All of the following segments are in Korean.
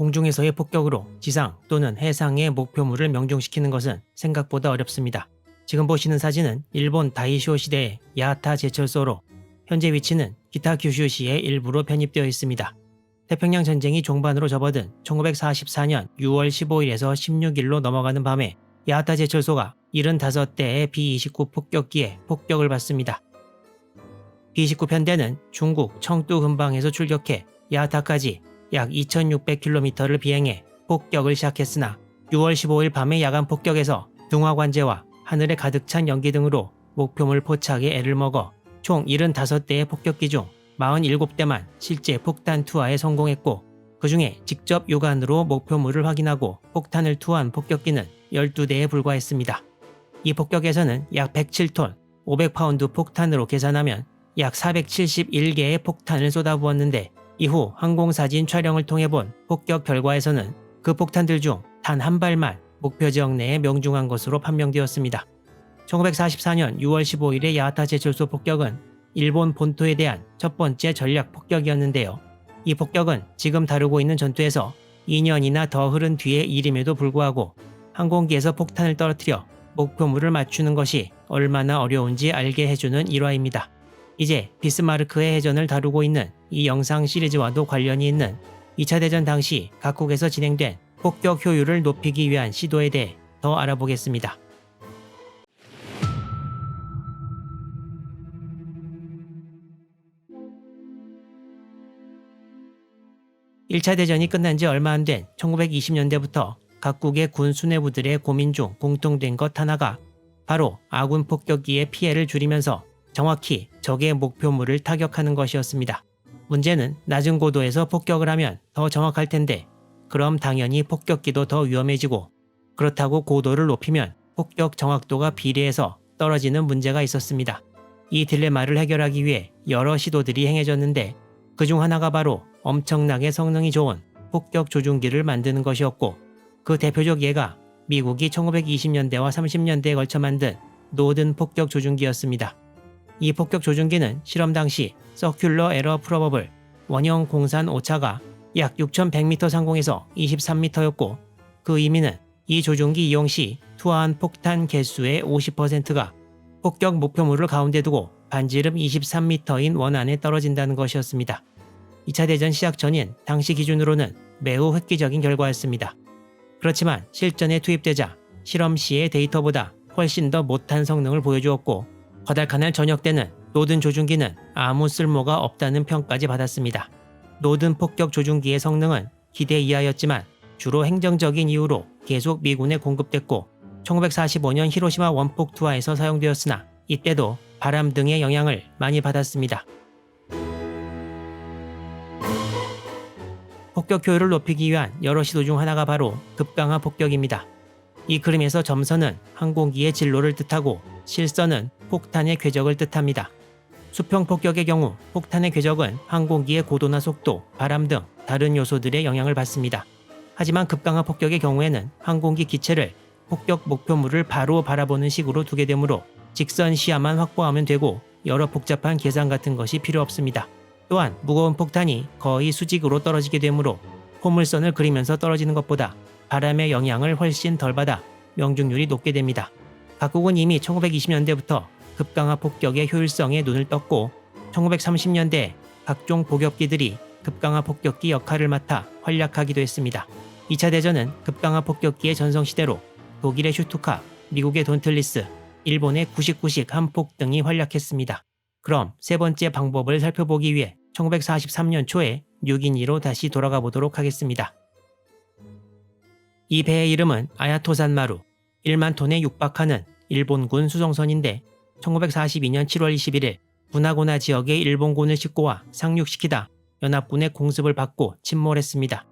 공중에서의 폭격으로 지상 또는 해상의 목표물을 명중시키는 것은 생각보다 어렵습니다. 지금 보시는 사진은 일본 다이쇼 시대의 야타 제철소로 현재 위치는 기타 규슈시의 일부로 편입되어 있습니다. 태평양 전쟁이 종반으로 접어든 1944년 6월 15일에서 16일로 넘어가는 밤에 야타 제철소가 75대의 B-29 폭격기에 폭격을 받습니다. B-29 편대는 중국 청두 근방에서 출격해 야타까지 약 2600km를 비행해 폭격을 시작했으나 6월 15일 밤의 야간 폭격에서 등화관제와 하늘에 가득 찬 연기 등으로 목표물 포착에 애를 먹어 총 75대의 폭격기 중 47대만 실제 폭탄 투하에 성공했고 그 중에 직접 육안으로 목표물을 확인하고 폭탄을 투하한 폭격기는 12대에 불과했습니다. 이 폭격에서는 약 107톤, 500파운드 폭탄으로 계산하면 약 471개의 폭탄을 쏟아부었는데 이후 항공사진 촬영을 통해 본 폭격 결과에서는 그 폭탄들 중 단 한 발만 목표 지역 내에 명중한 것으로 판명되었습니다. 1944년 6월 15일의 야하타 제철소 폭격은 일본 본토에 대한 첫 번째 전략 폭격이었는데요. 이 폭격은 지금 다루고 있는 전투에서 2년이나 더 흐른 뒤의 일임에도 불구하고 항공기에서 폭탄을 떨어뜨려 목표물을 맞추는 것이 얼마나 어려운지 알게 해주는 일화입니다. 이제 비스마르크의 해전을 다루고 있는 이 영상 시리즈와도 관련이 있는 2차 대전 당시 각국에서 진행된 폭격 효율을 높이기 위한 시도에 대해 더 알아보겠습니다. 1차 대전이 끝난 지 얼마 안 된 1920년대부터 각국의 군 수뇌부들의 고민 중 공통된 것 하나가 바로 아군 폭격기의 피해를 줄이면서 정확히 적의 목표물을 타격하는 것이었습니다. 문제는 낮은 고도에서 폭격을 하면 더 정확할 텐데 그럼 당연히 폭격기도 더 위험해지고 그렇다고 고도를 높이면 폭격 정확도가 비례해서 떨어지는 문제가 있었습니다. 이 딜레마를 해결하기 위해 여러 시도들이 행해졌는데 그중 하나가 바로 엄청나게 성능이 좋은 폭격 조준기를 만드는 것이었고 그 대표적 예가 미국이 1920년대와 30년대에 걸쳐 만든 노든 폭격 조준기였습니다. 이 폭격 조준기는 실험 당시 서큘러 에러 프로버블 원형 공산 오차가 약 6,100m 상공에서 23m였고 그 의미는 이 조준기 이용 시 투하한 폭탄 개수의 50%가 폭격 목표물을 가운데 두고 반지름 23m인 원 안에 떨어진다는 것이었습니다. 2차 대전 시작 전인 당시 기준으로는 매우 획기적인 결과였습니다. 그렇지만 실전에 투입되자 실험 시의 데이터보다 훨씬 더 못한 성능을 보여주었고 과달카날 전역 때는 노든 조준기는 아무 쓸모가 없다는 평까지 받았습니다. 노든 폭격 조준기의 성능은 기대 이하였지만 주로 행정적인 이유로 계속 미군에 공급됐고 1945년 히로시마 원폭 투하에서 사용되었으나 이때도 바람 등의 영향을 많이 받았습니다. 폭격 효율을 높이기 위한 여러 시도 중 하나가 바로 급강하 폭격입니다. 이 그림에서 점선은 항공기의 진로를 뜻하고 실선은 폭탄의 궤적을 뜻합니다. 수평 폭격의 경우 폭탄의 궤적은 항공기의 고도나 속도, 바람 등 다른 요소들의 영향을 받습니다. 하지만 급강하 폭격의 경우에는 항공기 기체를 폭격 목표물을 바로 바라보는 식으로 두게 되므로 직선 시야만 확보하면 되고 여러 복잡한 계산 같은 것이 필요 없습니다. 또한 무거운 폭탄이 거의 수직으로 떨어지게 되므로 포물선을 그리면서 떨어지는 것보다 바람의 영향을 훨씬 덜 받아 명중률이 높게 됩니다. 각국은 이미 1920년대부터 급강하 폭격의 효율성에 눈을 떴고 1930년대 각종 복격기들이 급강하 폭격기 역할을 맡아 활약하기도 했습니다. 2차 대전은 급강하 폭격기의 전성시대로 독일의 슈투카, 미국의 돈틀리스, 일본의 99식 한폭 등이 활약했습니다. 그럼 세 번째 방법을 살펴보기 위해 1943년 초에 6인이로 다시 돌아가 보도록 하겠습니다. 이 배의 이름은 아야토산마루, 1만 톤에 육박하는 일본군 수송선인데 1942년 7월 21일 분하고나 지역의 일본군을 싣고 와 상륙시키다 연합군의 공습을 받고 침몰했습니다.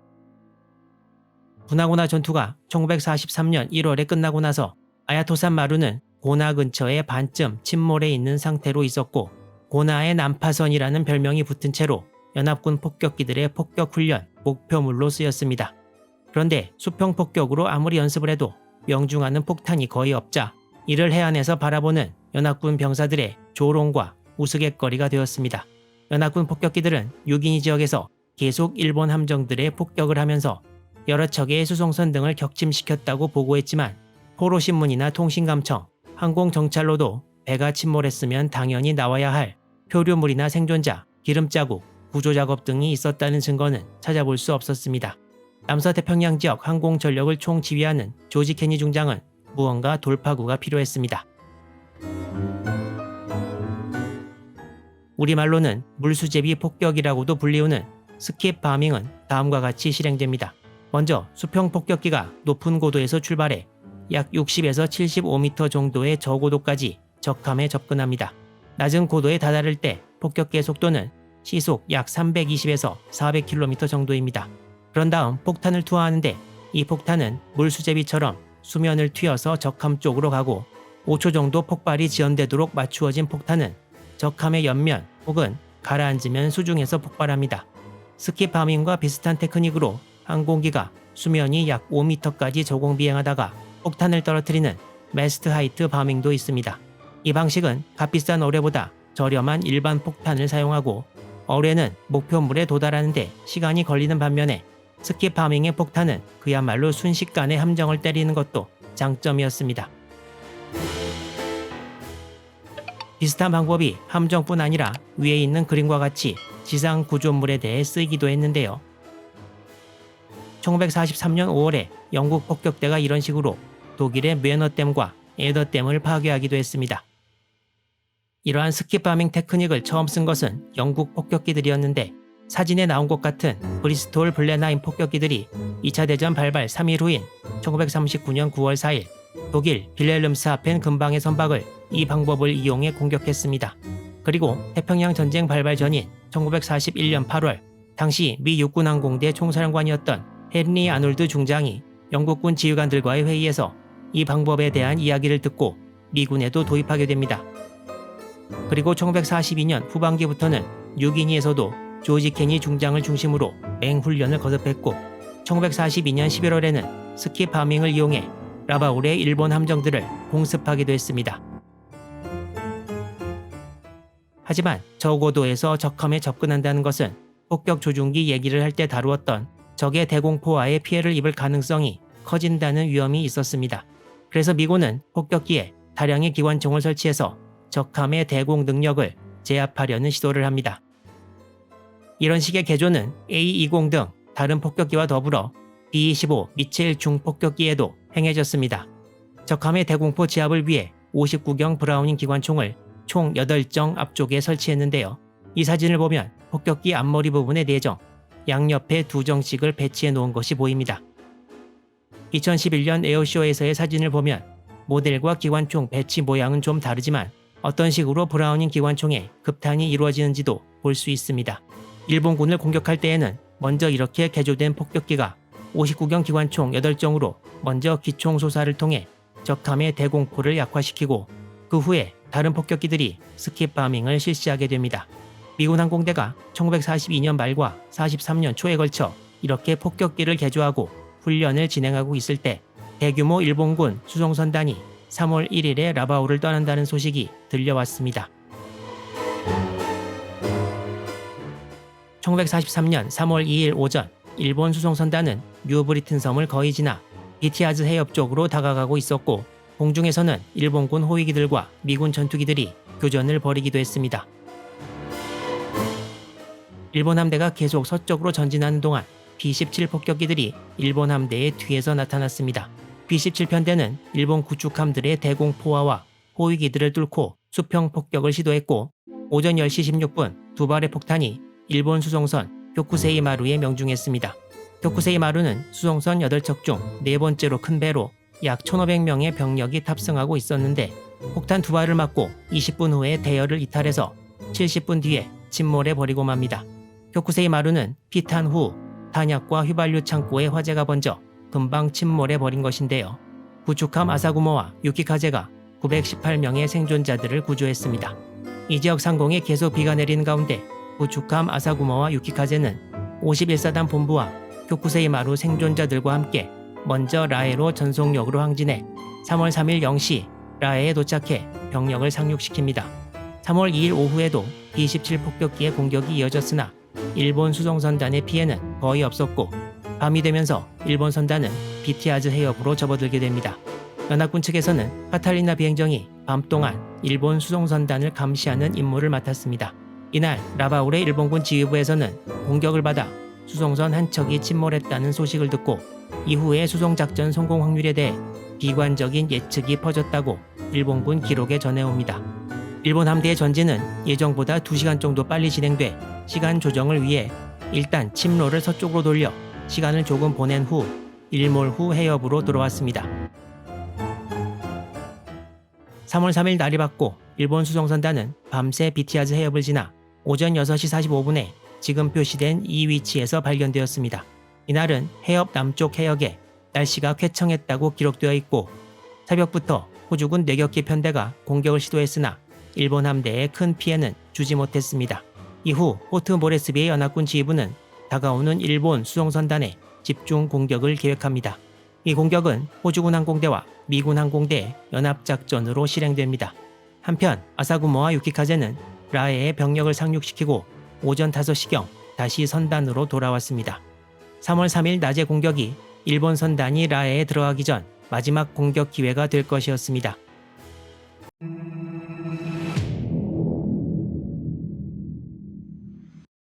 분하고나 전투가 1943년 1월에 끝나고 나서 아야토산 마루는 고나 근처에 반쯤 침몰해 있는 상태로 있었고 고나의 난파선이라는 별명이 붙은 채로 연합군 폭격기들의 폭격 훈련 목표물로 쓰였습니다. 그런데 수평 폭격으로 아무리 연습을 해도 명중하는 폭탄이 거의 없자 이를 해안에서 바라보는 연합군 병사들의 조롱과 우스갯거리가 되었습니다. 연합군 폭격기들은 유기니 지역에서 계속 일본 함정들의 폭격을 하면서 여러 척의 수송선 등을 격침시켰다고 보고했지만 포로신문이나 통신감청, 항공정찰로도 배가 침몰했으면 당연히 나와야 할 표류물이나 생존자, 기름자국, 구조 작업 등이 있었다는 증거는 찾아볼 수 없었습니다. 남서 태평양 지역 항공 전력을 총 지휘하는 조지 케니 중장은 무언가 돌파구가 필요했습니다. 우리말로는 물수제비 폭격이라고도 불리우는 스킵 파밍은 다음과 같이 실행됩니다. 먼저 수평 폭격기가 높은 고도에서 출발해 약 60에서 75m 정도의 저고도까지 적함에 접근합니다. 낮은 고도에 다다를 때 폭격기의 속도는 시속 약 320에서 400km 정도입니다. 그런 다음 폭탄을 투하하는데 이 폭탄은 물수제비처럼 수면을 튀어서 적함 쪽으로 가고 5초 정도 폭발이 지연되도록 맞추어진 폭탄은 적함의 옆면 혹은 가라앉으면 수중에서 폭발합니다. 스키 파밍과 비슷한 테크닉으로 항공기가 수면이 약 5m까지 저공 비행하다가 폭탄을 떨어뜨리는 메스트 하이트 파밍도 있습니다. 이 방식은 값비싼 어뢰보다 저렴한 일반 폭탄을 사용하고 어뢰는 목표물에 도달하는데 시간이 걸리는 반면에 스키 파밍의 폭탄은 그야말로 순식간에 함정을 때리는 것도 장점이었습니다. 비슷한 방법이 함정뿐 아니라 위에 있는 그림과 같이 지상 구조물에 대해 쓰이기도 했는데요. 1943년 5월에 영국 폭격대가 이런 식으로 독일의 매너댐과 에더댐을 파괴하기도 했습니다. 이러한 스킵파밍 테크닉을 처음 쓴 것은 영국 폭격기들이었는데 사진에 나온 것 같은 브리스톨 블레나인 폭격기들이 2차 대전 발발 3일 후인 1939년 9월 4일 독일 빌렐름스 하펜 근방의 선박을 이 방법을 이용해 공격했습니다. 그리고 태평양 전쟁 발발 전인 1941년 8월 당시 미 육군 항공대 총사령관이었던 헨리 아놀드 중장이 영국군 지휘관들과의 회의에서 이 방법에 대한 이야기를 듣고 미군에도 도입하게 됩니다. 그리고 1942년 후반기부터는 뉴기니에서도 조지 케니 중장을 중심으로 맹훈련을 거듭했고 1942년 11월에는 스키 파밍을 이용해 라바울의 일본 함정들을 공습하기도 했습니다. 하지만 저고도에서 적함에 접근한다는 것은 폭격 조준기 얘기를 할 때 다루었던 적의 대공포와의 피해를 입을 가능성이 커진다는 위험이 있었습니다. 그래서 미군은 폭격기에 다량의 기관총을 설치해서 적함의 대공 능력을 제압하려는 시도를 합니다. 이런 식의 개조는 A-20 등 다른 폭격기와 더불어 B-25 미칠 중폭격기에도 행해졌습니다. 적함의 대공포 제압을 위해 59경 브라우닝 기관총을 총 8정 앞쪽에 설치했는데요. 이 사진을 보면 폭격기 앞머리 부분에 4정, 양옆에 2정씩을 배치해 놓은 것이 보입니다. 2011년 에어쇼에서의 사진을 보면 모델과 기관총 배치 모양은 좀 다르지만 어떤 식으로 브라우닝 기관총에 급탄이 이루어지는지도 볼 수 있습니다. 일본군을 공격할 때에는 먼저 이렇게 개조된 폭격기가 59경 기관총 8정으로 먼저 기총 소사를 통해 적함의 대공포를 약화시키고 그 후에 다른 폭격기들이 스킵 파밍을 실시하게 됩니다. 미군 항공대가 1942년 말과 43년 초에 걸쳐 이렇게 폭격기를 개조하고 훈련을 진행하고 있을 때 대규모 일본군 수송선단이 3월 1일에 라바우를 떠난다는 소식이 들려왔습니다. 1943년 3월 2일 오전 일본 수송선단은 뉴브리튼 섬을 거의 지나 비티아즈 해협 쪽으로 다가가고 있었고 공중에서는 일본군 호위기들과 미군 전투기들이 교전을 벌이기도 했습니다. 일본 함대가 계속 서쪽으로 전진하는 동안 B-17 폭격기들이 일본 함대의 뒤에서 나타났습니다. B-17 편대는 일본 구축함들의 대공포화와 호위기들을 뚫고 수평 폭격을 시도했고 오전 10시 16분 두 발의 폭탄이 일본 수송선 교쿠세이 마루에 명중했습니다. 교쿠세이 마루는 수송선 8척 중 네 번째로 큰 배로 약 1,500명의 병력이 탑승하고 있었는데 폭탄 두 발을 맞고 20분 후에 대열을 이탈해서 70분 뒤에 침몰해 버리고 맙니다. 교쿠세이 마루는 피탄 후 탄약과 휘발유 창고에 화재가 번져 금방 침몰해 버린 것인데요. 구축함 아사구모와 유키카제가 918명의 생존자들을 구조했습니다. 이 지역 상공에 계속 비가 내리는 가운데 구축함 아사구모와 유키카제는 51사단 본부와 교쿠세이 마루 생존자들과 함께 먼저 라에로 전속력으로 항진해 3월 3일 0시 라에에 도착해 병력을 상륙시킵니다. 3월 2일 오후에도 B-17 폭격기의 공격이 이어졌으나 일본 수송선단의 피해는 거의 없었고 밤이 되면서 일본 선단은 비티아즈 해협으로 접어들게 됩니다. 연합군 측에서는 카탈리나 비행정이 밤 동안 일본 수송선단을 감시하는 임무를 맡았습니다. 이날 라바울의 일본군 지휘부에서는 공격을 받아 수송선 한 척이 침몰했다는 소식을 듣고 이후의 수송작전 성공 확률에 대해 비관적인 예측이 퍼졌다고 일본군 기록에 전해옵니다. 일본 함대의 전진은 예정보다 2시간 정도 빨리 진행돼 시간 조정을 위해 일단 침로를 서쪽으로 돌려 시간을 조금 보낸 후 일몰 후 해협으로 돌아왔습니다. 3월 3일 날이 밝고 일본 수송선단은 밤새 비티아즈 해협을 지나 오전 6시 45분에 지금 표시된 이 위치에서 발견되었습니다. 이날은 해협 남쪽 해역에 날씨가 쾌청했다고 기록되어 있고 새벽부터 호주군 뇌격기 편대가 공격을 시도했으나 일본 함대에 큰 피해는 주지 못했습니다. 이후 포트 모레스비의 연합군 지휘부는 다가오는 일본 수송선단에 집중 공격을 계획합니다. 이 공격은 호주군 항공대와 미군 항공대의 연합작전으로 실행됩니다. 한편 아사구모와 유키카제는 라에의 병력을 상륙시키고 오전 5시경 다시 선단으로 돌아왔습니다. 3월 3일 낮의 공격이 일본 선단이 라에에 들어가기 전 마지막 공격 기회가 될 것이었습니다.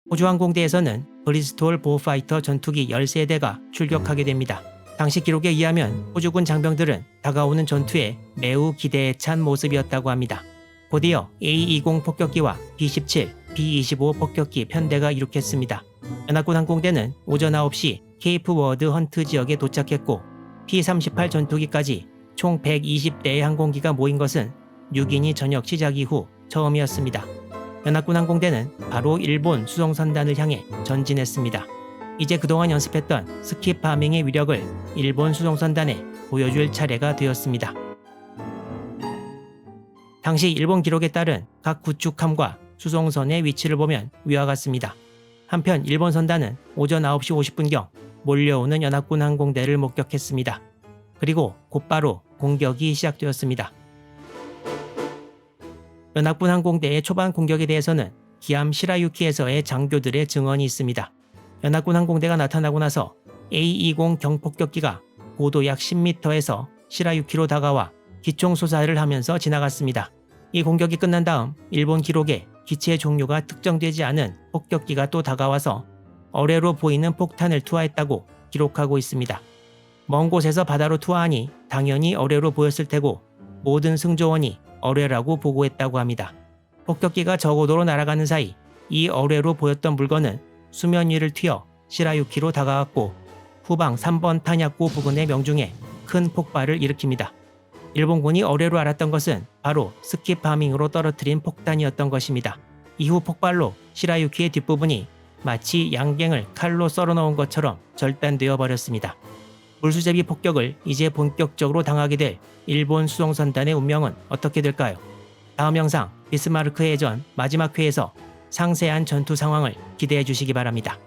호주 항공대에서는 브리스톨 보파이터 전투기 13대가 출격하게 됩니다. 당시 기록에 의하면 호주군 장병들은 다가오는 전투에 매우 기대에 찬 모습이었다고 합니다. 곧이어 A-20 폭격기와 B-17, B-25 폭격기 편대가 이륙했습니다. 연합군 항공대는 오전 9시 케이프 워드 헌트 지역에 도착했고 P-38 전투기까지 총 120대의 항공기가 모인 것은 6인이 저녁 시작 이후 처음이었습니다. 연합군 항공대는 바로 일본 수송선단을 향해 전진했습니다. 이제 그동안 연습했던 스킵 파밍의 위력을 일본 수송선단에 보여줄 차례가 되었습니다. 당시 일본 기록에 따른 각 구축함과 수송선의 위치를 보면 위와 같습니다. 한편 일본 선단은 오전 9시 50분경 몰려오는 연합군 항공대를 목격했습니다. 그리고 곧바로 공격이 시작되었습니다. 연합군 항공대의 초반 공격에 대해서는 기암 시라유키에서의 장교들의 증언이 있습니다. 연합군 항공대가 나타나고 나서 A-20 경폭격기가 고도 약 10m에서 시라유키로 다가와 기총 소사를 하면서 지나갔습니다. 이 공격이 끝난 다음 일본 기록에 기체의 종류가 특정되지 않은 폭격기가 또 다가와서 어뢰로 보이는 폭탄을 투하했다고 기록하고 있습니다. 먼 곳에서 바다로 투하하니 당연히 어뢰로 보였을 테고 모든 승조원이 어뢰라고 보고했다고 합니다. 폭격기가 저고도로 날아가는 사이 이 어뢰로 보였던 물건은 수면 위를 튀어 시라유키로 다가왔고 후방 3번 탄약고 부근의 명중에 큰 폭발을 일으킵니다. 일본군이 어뢰로 알았던 것은 바로 스킵 파밍으로 떨어뜨린 폭탄이었던 것입니다. 이후 폭발로 시라유키의 뒷부분이 마치 양갱을 칼로 썰어 넣은 것처럼 절단되어 버렸습니다. 물수제비 폭격을 이제 본격적으로 당하게 될 일본 수송선단의 운명은 어떻게 될까요? 다음 영상 비스마르크 해전 마지막 회에서 상세한 전투 상황을 기대해 주시기 바랍니다.